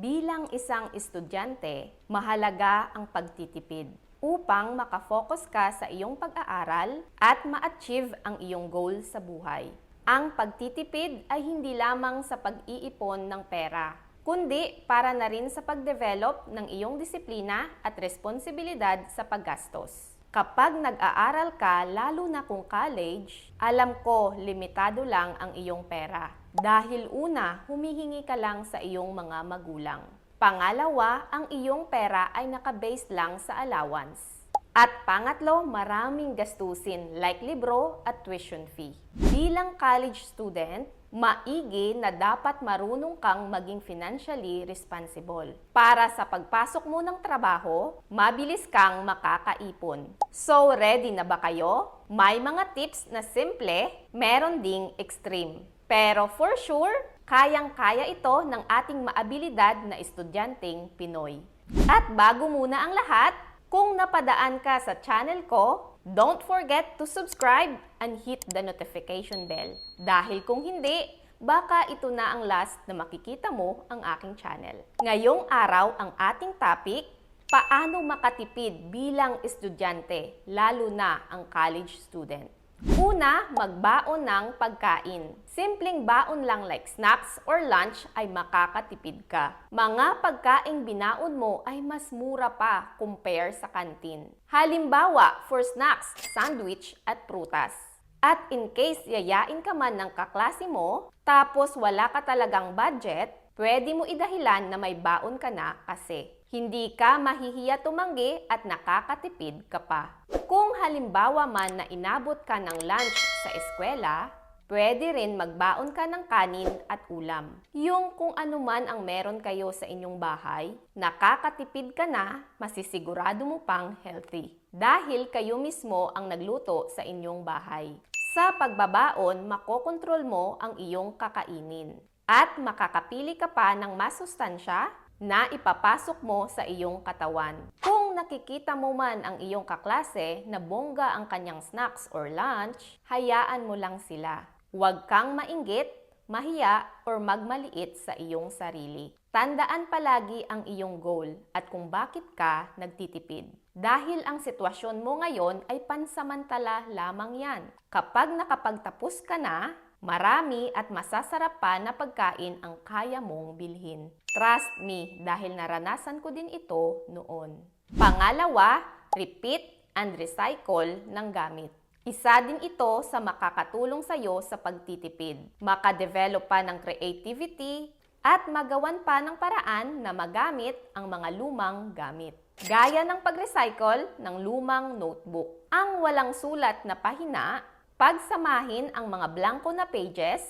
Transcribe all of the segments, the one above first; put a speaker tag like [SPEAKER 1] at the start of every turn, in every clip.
[SPEAKER 1] Bilang isang estudyante, mahalaga ang pagtitipid upang makafocus ka sa iyong pag-aaral at ma-achieve ang iyong goal sa buhay. Ang pagtitipid ay hindi lamang sa pag-iipon ng pera, kundi para na rin sa pag-develop ng iyong disiplina at responsibilidad sa paggastos. Kapag nag-aaral ka, lalo na kung college, alam ko limitado lang ang iyong pera. Dahil una, humihingi ka lang sa iyong mga magulang. Pangalawa, ang iyong pera ay nakabase lang sa allowance. At pangatlo, maraming gastusin like libro at tuition fee. Bilang college student, maigi na dapat marunong kang maging financially responsible. Para sa pagpasok mo ng trabaho, mabilis kang makakaipon. So, ready na ba kayo? May mga tips na simple, meron ding extreme. Pero for sure, kayang-kaya ito ng ating maabilidad na estudyanteng Pinoy. At bago muna ang lahat, kung napadaan ka sa channel ko, don't forget to subscribe and hit the notification bell. Dahil kung hindi, baka ito na ang last na makikita mo ang aking channel. Ngayong araw, ang ating topic, paano makatipid bilang estudyante, lalo na ang college student. Una, magbaon ng pagkain. Simpleng baon lang like snacks or lunch ay makakatipid ka. Mga pagkaing binaon mo ay mas mura pa compare sa kantin. Halimbawa, for snacks, sandwich at prutas. At in case yayain ka man ng kaklase mo, tapos wala ka talagang budget, pwede mo idahilan na may baon ka na kasi hindi ka mahihiya tumanggi at nakakatipid ka pa. Kung halimbawa man na inabot ka ng lunch sa eskwela, pwede rin magbaon ka ng kanin at ulam. Yung kung ano man ang meron kayo sa inyong bahay, nakakatipid ka na, masisigurado mo pang healthy. Dahil kayo mismo ang nagluto sa inyong bahay. Sa pagbabaon, makokontrol mo ang iyong kakainin. At makakapili ka pa ng masustansya na ipapasok mo sa iyong katawan. Kung nakikita mo man ang iyong kaklase na bongga ang kanyang snacks or lunch, hayaan mo lang sila. Huwag kang mainggit, mahiya, or magmaliit sa iyong sarili. Tandaan palagi ang iyong goal at kung bakit ka nagtitipid. Dahil ang sitwasyon mo ngayon ay pansamantala lamang yan. Kapag nakapagtapos ka na, Marami at masasarap pa na pagkain ang kaya mong bilhin. Trust me dahil naranasan ko din ito noon. Pangalawa, repeat and recycle ng gamit. Isa din ito sa makakatulong sa iyo sa pagtitipid. Makadevelop pa ng creativity at magawan pa ng paraan na magamit ang mga lumang gamit. Gaya ng pag-recycle ng lumang notebook. Ang walang sulat na pahina pagsamahin ang mga blanco na pages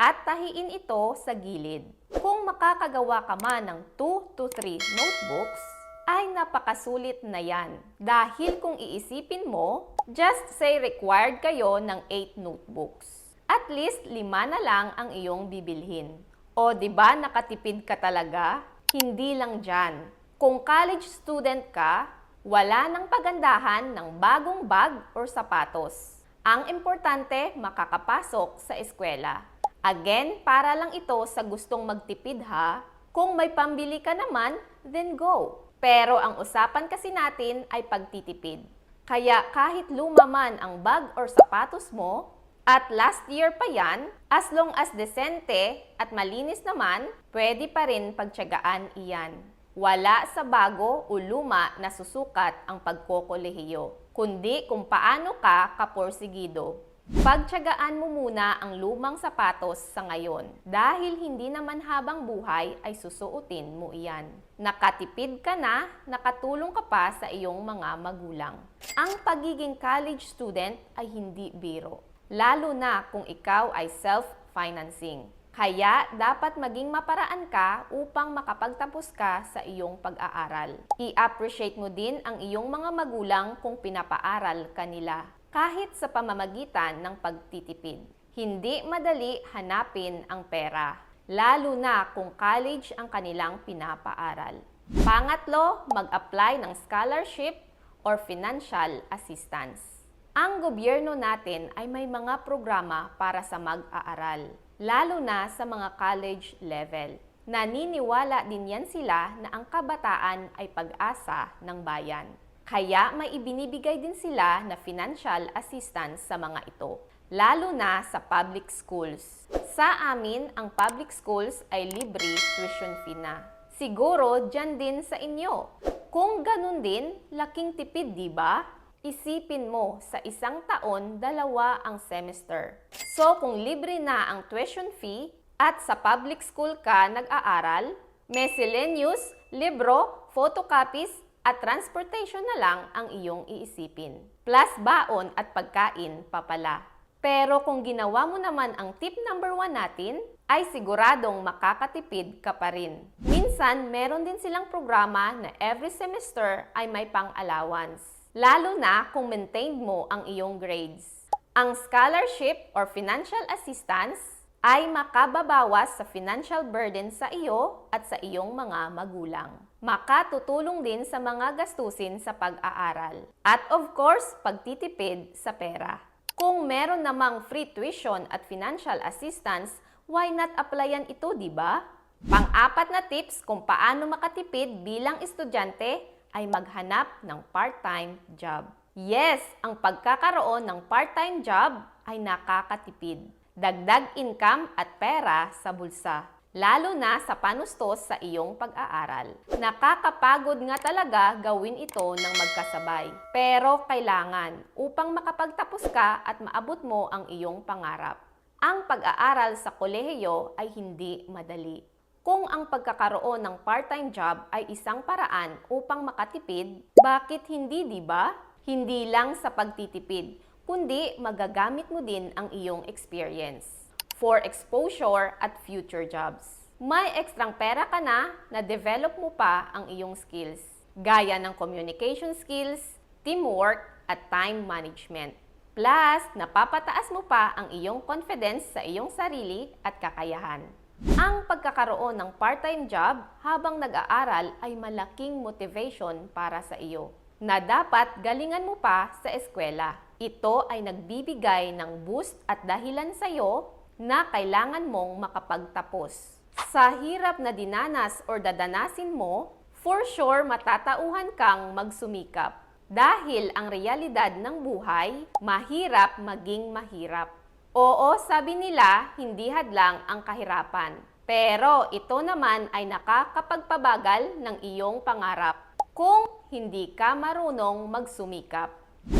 [SPEAKER 1] at tahiin ito sa gilid. Kung makakagawa ka man ng 2 to 3 notebooks, ay napakasulit na yan. Dahil kung iisipin mo, just say required kayo ng 8 notebooks. At least lima na lang ang iyong bibilhin. O di ba nakatipid ka talaga? Hindi lang dyan. Kung college student ka, wala nang pagandahan ng bagong bag or sapatos ang importante, makakapasok sa eskwela. Again, para lang ito sa gustong magtipid ha. Kung may pambili ka naman, then go. Pero ang usapan kasi natin ay pagtitipid. Kaya kahit lumaman ang bag or sapatos mo, at last year pa yan, as long as desente at malinis naman, pwede pa rin pagtyagaan iyan. Wala sa bago o luma na susukat ang pagkokolehiyo kundi kung paano ka kaporsigido. Pagtyagaan mo muna ang lumang sapatos sa ngayon dahil hindi naman habang buhay ay susuotin mo iyan. Nakatipid ka na, nakatulong ka pa sa iyong mga magulang. Ang pagiging college student ay hindi biro, lalo na kung ikaw ay self-financing. Kaya dapat maging maparaan ka upang makapagtapos ka sa iyong pag-aaral. I-appreciate mo din ang iyong mga magulang kung pinapaaral kanila kahit sa pamamagitan ng pagtitipid. Hindi madali hanapin ang pera, lalo na kung college ang kanilang pinapaaral. Pangatlo, mag-apply ng scholarship or financial assistance. Ang gobyerno natin ay may mga programa para sa mag-aaral lalo na sa mga college level. Naniniwala din yan sila na ang kabataan ay pag-asa ng bayan. Kaya may ibinibigay din sila na financial assistance sa mga ito, lalo na sa public schools. Sa amin, ang public schools ay libre tuition fee na. Siguro dyan din sa inyo. Kung ganun din, laking tipid, di ba? Isipin mo, sa isang taon, dalawa ang semester. So kung libre na ang tuition fee at sa public school ka nag-aaral, miscellaneous, libro, photocopies, at transportation na lang ang iyong iisipin. Plus baon at pagkain pa pala. Pero kung ginawa mo naman ang tip number one natin, ay siguradong makakatipid ka pa rin. Minsan, meron din silang programa na every semester ay may pang-allowance. Lalo na kung maintained mo ang iyong grades. Ang scholarship or financial assistance ay makababawas sa financial burden sa iyo at sa iyong mga magulang. Makatutulong din sa mga gastusin sa pag-aaral. At of course, pagtitipid sa pera. Kung meron namang free tuition at financial assistance, why not applyan ito, di ba? Pang-apat na tips kung paano makatipid bilang estudyante ay maghanap ng part-time job. Yes, ang pagkakaroon ng part-time job ay nakakatipid. Dagdag income at pera sa bulsa. Lalo na sa panustos sa iyong pag-aaral. Nakakapagod nga talaga gawin ito ng magkasabay. Pero kailangan upang makapagtapos ka at maabot mo ang iyong pangarap. Ang pag-aaral sa kolehiyo ay hindi madali. Kung ang pagkakaroon ng part-time job ay isang paraan upang makatipid, bakit hindi, di ba? Hindi lang sa pagtitipid, kundi magagamit mo din ang iyong experience for exposure at future jobs. May ekstrang pera ka na, na-develop mo pa ang iyong skills, gaya ng communication skills, teamwork, at time management. Plus, napapataas mo pa ang iyong confidence sa iyong sarili at kakayahan. Ang pagkakaroon ng part-time job habang nag-aaral ay malaking motivation para sa iyo na dapat galingan mo pa sa eskwela. Ito ay nagbibigay ng boost at dahilan sa iyo na kailangan mong makapagtapos. Sa hirap na dinanas or dadanasin mo, for sure matatauhan kang magsumikap. Dahil ang realidad ng buhay, mahirap maging mahirap. Oo, sabi nila, hindi hadlang ang kahirapan. Pero ito naman ay nakakapagpabagal ng iyong pangarap kung hindi ka marunong magsumikap.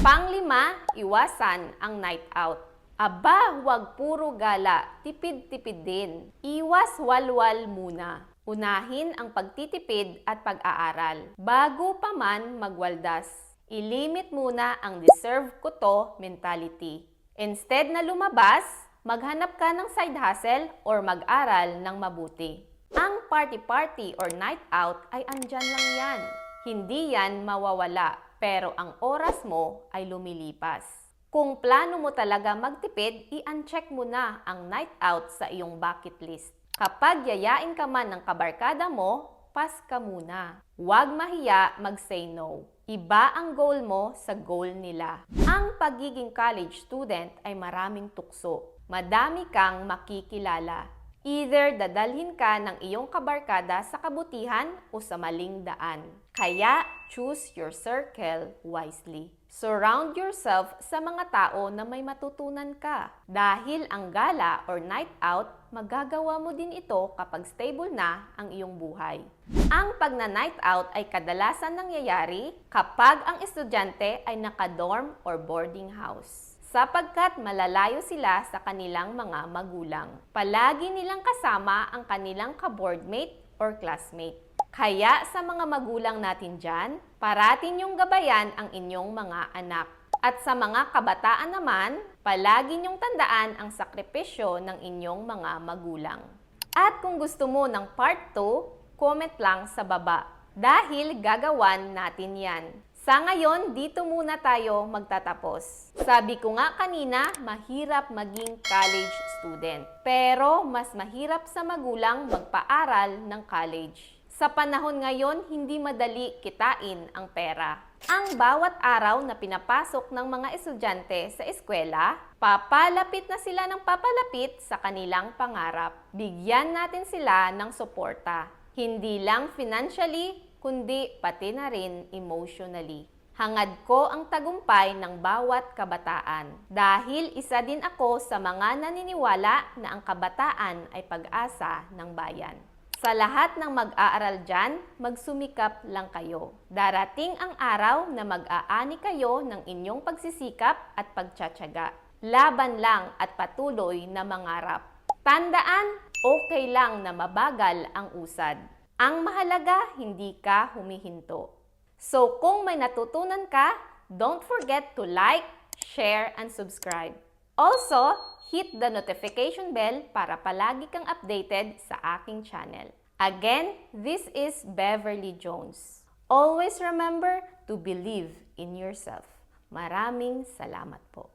[SPEAKER 1] Panglima, iwasan ang night out. Aba, huwag puro gala, tipid-tipid din. Iwas walwal muna. Unahin ang pagtitipid at pag-aaral. Bago pa man magwaldas, ilimit muna ang deserve ko to mentality. Instead na lumabas, maghanap ka ng side hustle or mag-aral ng mabuti. Ang party-party or night out ay andyan lang yan. Hindi yan mawawala, pero ang oras mo ay lumilipas. Kung plano mo talaga magtipid, i-uncheck mo na ang night out sa iyong bucket list. Kapag yayain ka man ng kabarkada mo, pas ka muna. Huwag mahiya mag-say no. Iba ang goal mo sa goal nila. Ang pagiging college student ay maraming tukso. Madami kang makikilala. Either dadalhin ka ng iyong kabarkada sa kabutihan o sa maling daan. Kaya choose your circle wisely. Surround yourself sa mga tao na may matutunan ka. Dahil ang gala or night out, magagawa mo din ito kapag stable na ang iyong buhay. Ang pagna-night out ay kadalasan nangyayari kapag ang estudyante ay naka-dorm or boarding house sapagkat malalayo sila sa kanilang mga magulang. Palagi nilang kasama ang kanilang ka-boardmate or classmate. Kaya sa mga magulang natin dyan, parating yung gabayan ang inyong mga anak. At sa mga kabataan naman, palagi niyong tandaan ang sakripisyo ng inyong mga magulang. At kung gusto mo ng part 2, comment lang sa baba. Dahil gagawan natin yan. Sa ngayon, dito muna tayo magtatapos. Sabi ko nga kanina, mahirap maging college student. Pero mas mahirap sa magulang magpaaral ng college Sa panahon ngayon, hindi madali kitain ang pera. Ang bawat araw na pinapasok ng mga estudyante sa eskwela, papalapit na sila ng papalapit sa kanilang pangarap. Bigyan natin sila ng suporta, hindi lang financially, kundi pati na rin emotionally. Hangad ko ang tagumpay ng bawat kabataan dahil isa din ako sa mga naniniwala na ang kabataan ay pag-asa ng bayan. Sa lahat ng mag-aaral dyan, magsumikap lang kayo. Darating ang araw na mag-aani kayo ng inyong pagsisikap at pagtsatsaga. Laban lang at patuloy na mangarap. Tandaan, okay lang na mabagal ang usad. Ang mahalaga, hindi ka humihinto. So kung may natutunan ka, don't forget to like, share, and subscribe. Also, hit the notification bell para palagi kang updated sa aking channel. Again, this is Beverly Jones. Always remember to believe in yourself. Maraming salamat po.